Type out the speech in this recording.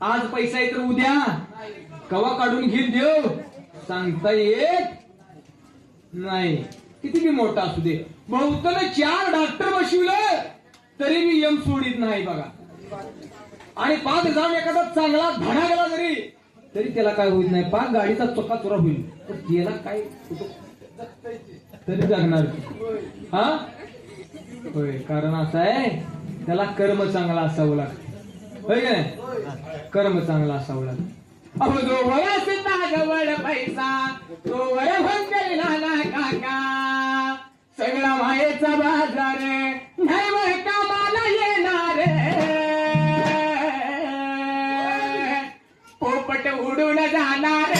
आज पैसा आहे तर उद्या. कवा काढून घेत देव? सांगता येत नाही. किती मी मोठा असू दे. बहुतन चार डॉक्टर बसविलं तरी मी यम सोडित नाही बघा. आणि पाच जाऊन एखादा चांगला धडा गेला जरी तरी त्याला काय होईल नाही. पाच गाडीचा चोका चोरा होईल. तर त्याला काय तरी जगणार हा? होय कारण असं आहे त्याला कर्म चांगला असावं लागतं. होय का नाही? कर्म चांगला असावं लागतं अहो जो असता जवळ पैसा तो वर भंगल नाना काका. सगळा मायेचा बाजार नाही वर कामाला येणार पोपट उडून जाणार